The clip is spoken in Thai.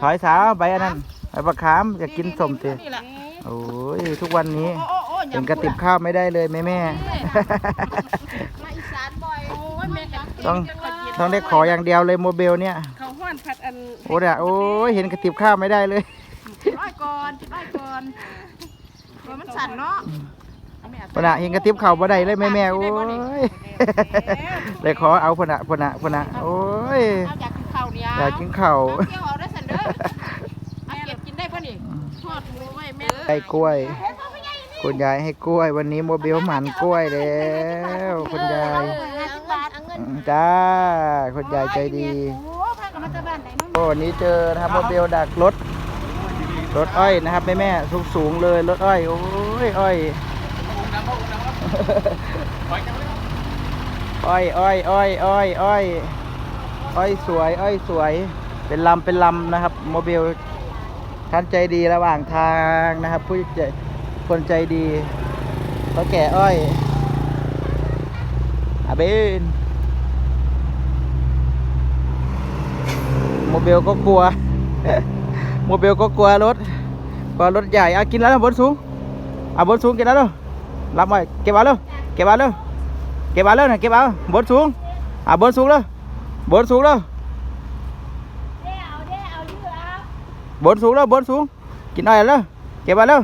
ถอยสาวใบอันนั้นใบประคามอยากกินสมเตนี่แหละโอ้ยทุกวันนี้โอ้โอ้โอ้เป็นกระติบข้าวไม่ได้เลยแม่แม่มาอีสานบ่อยโอ้ยแม่กันต้องต้องได้ขออย่างเดียวเลยโมเบลเนี่ยเขาห้อนผัดอันโอ้ยโอ้ยเห็นกระติบข้าวไม่ได้เลยร้อยก่อนร้อยก่อนตัวมันสั่นเนาะพนน่ะเห็นกระติบข้าวบ่ได้เลยแม่แม่โอ้ยเลยขอเอาพนน่ะพนน่ะพนน่ะโอ้ย เอาอยากกินข้าวเนี่ยอยากกินข้าว เอาเกี่ยวเอาได้สันเด้อเอาเก็บกินได้ป่ะนี่ทอดหมูไว้แม่ให้กล้วย คุณยายให้กล้วย วันนี้โมเบลหมันกล้วยแล้วคุณยายห้าสิบบาทเอาเงินจ้าคุณยายใจดี โอ้พากันมาจากบ้านไหนเนาะโอ้วันนี้เจอนะครับโมเบลดักรถ รถอ้อยนะครับแม่แม่สูงสูงๆเลยรถอ้อย โอ้ยอ้อย อ้อยอ้อยอ้อยอ้อยอ้อย อ้อยสวยอ้อยสวย เป็นลำเป็นลำนะครับโมเบลท่านใจดีระหว่างทางนะครับ ผู้ใจคนใจดีเขาแก่อ้อยอาเบนโมเบลก็กลัว โมเบลก็กลัวรถกลัวรถใหญ่อากินแล้วบนสูงอาบนสูงกินแล้วรับหน่เก็บเอาเร็วเก็บเอาเร็วเก็บเอาเร็วนะเก็บเอาบนสูงอาบนสูงเร็ว บนสูงเร็วบนสูงเร็วบนสูง กินหน่อยเร็วเก็บเอาเร็ว